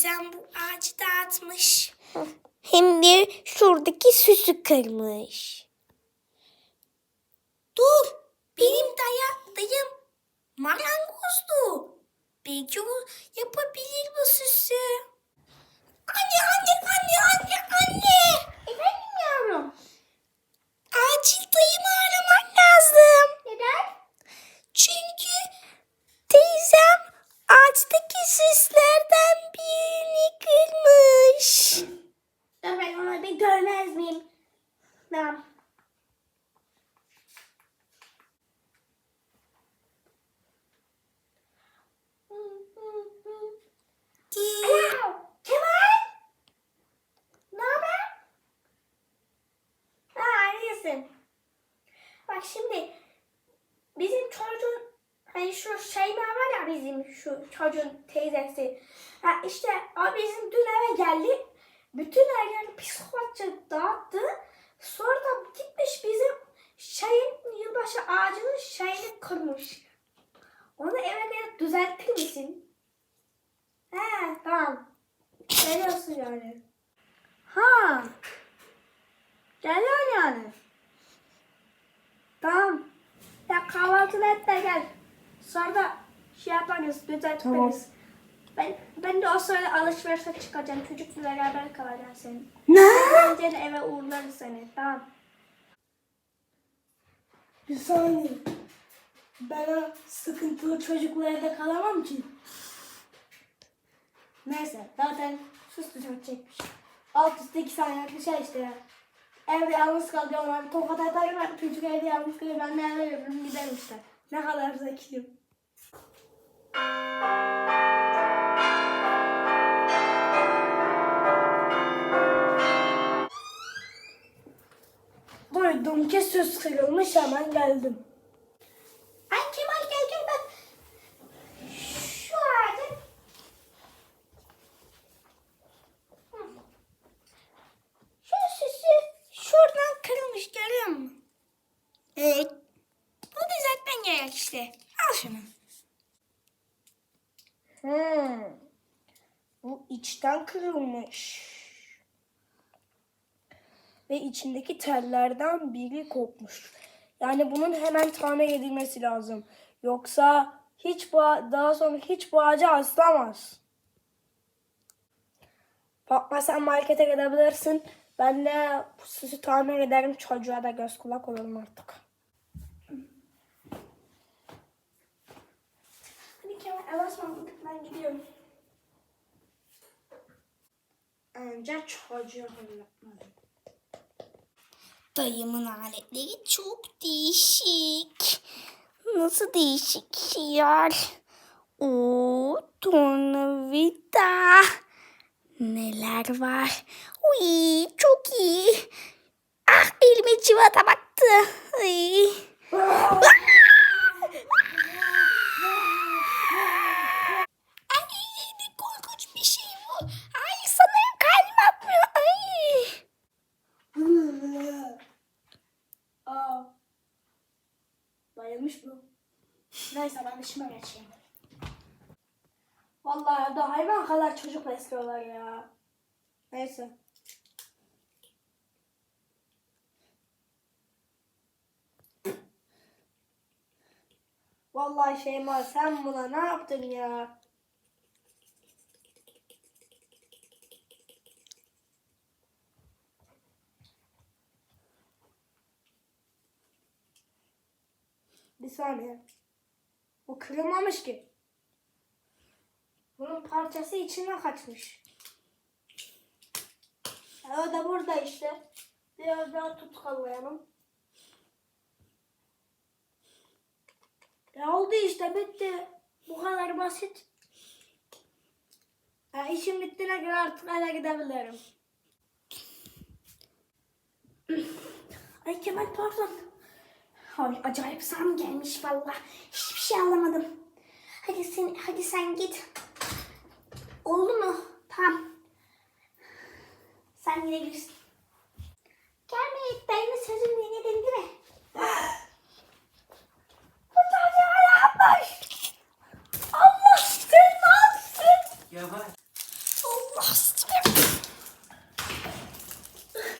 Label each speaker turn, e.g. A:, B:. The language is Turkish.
A: Teyzem bu ağacı dağıtmış.
B: Hem de şuradaki süsü kırmış.
A: Dur. Benim daya, dayım marangozdu. Belki o yapabilir bu süsü. Ağaçtaki süslerden birini kırmış.
B: Dur ben onu bir görmez miyim? Tamam. Bak şimdi hani şu Şeyma var ya bizim şu çocuğun teyzesi. Ha işte o bizim dün eve geldi. Bütün her yeri psikopatça dağıttı. Sonra da gitmiş bizim şeyin yılbaşı ağacının şeyini kırmış. Onu eve gelip düzeltir misin? He tamam. Geliyorsun yani. Ha. Geliyor yani. Tamam. Ya kahvaltını et de gel. Sonra da şey yaparız, düzeltiriz.
C: Tamam.
B: Ben, ben de o sırada alışverişe çıkacağım. Çocukla beraber kalacağım senin.
C: Ne?
B: Önce de eve uğurlarız seni. Tamam.
C: Bir saniye. Ben o sıkıntılı çocukla evde kalamam ki. Neyse zaten sus düzeltecekmiş. Alt üstte iki saniyelik şey işte ya. Evde yalnız kalıyor onlar bir tokat atarım ben çocuk evde yalnız kalıyor ben de eve yürürüm giderim işte. Ne kadar zekiyim. Duydum ki süs kırılmış hemen geldim.
B: Ay Kemal gel gel bak. Şu ağacın şu süsü şuradan kırılmış görüyor musun?
A: Evet. Bunu düzeltmen gerek işte. Al şunu.
C: Hmm. Bu içten kırılmış. Ve içindeki tellerden biri kopmuş. Yani bunun hemen tamir edilmesi lazım. Yoksa hiç daha sonra hiç bu ağaca aslamaz. Fatma sen markete gidebilirsin. Ben de bu süsü tamir ederim. Çocuğa da göz kulak olurum artık.
B: Ismarladık ben gidiyorum.
C: Önce çocuğu halletmeliyim.
A: Dayımın aletleri çok değişik. Nasıl değişik yer? O tornavida. Neler var? Uy çok iyi. Ah elime civata battı. Ay. Ay ne korkunç bir şey bu. Ay sanırım kalbim atmıyor. Ay.
C: Aa. Bayılmış bu. Neyse ben işime geçeyim. Vallahi da hayvan kadar çocuk besliyorlar ya. Neyse. Vallahi Şeyma sen buna ne yaptın ya? Bir saniye. Bu kırılmamış ki. Bunun parçası içine kaçmış. E, o da burada işte. Biraz daha tutkallayalım. Ya oldu işte bitti. Bu kadar basit. Ya işim bittiğine göre artık eve gidebilirim.
B: Ay Kemal pardon. Ay acayip zam gelmiş valla. Hiçbir şey alamadım. Hadi sen hadi sen git. Oldu mu? Tamam. Sen gidebilirsin.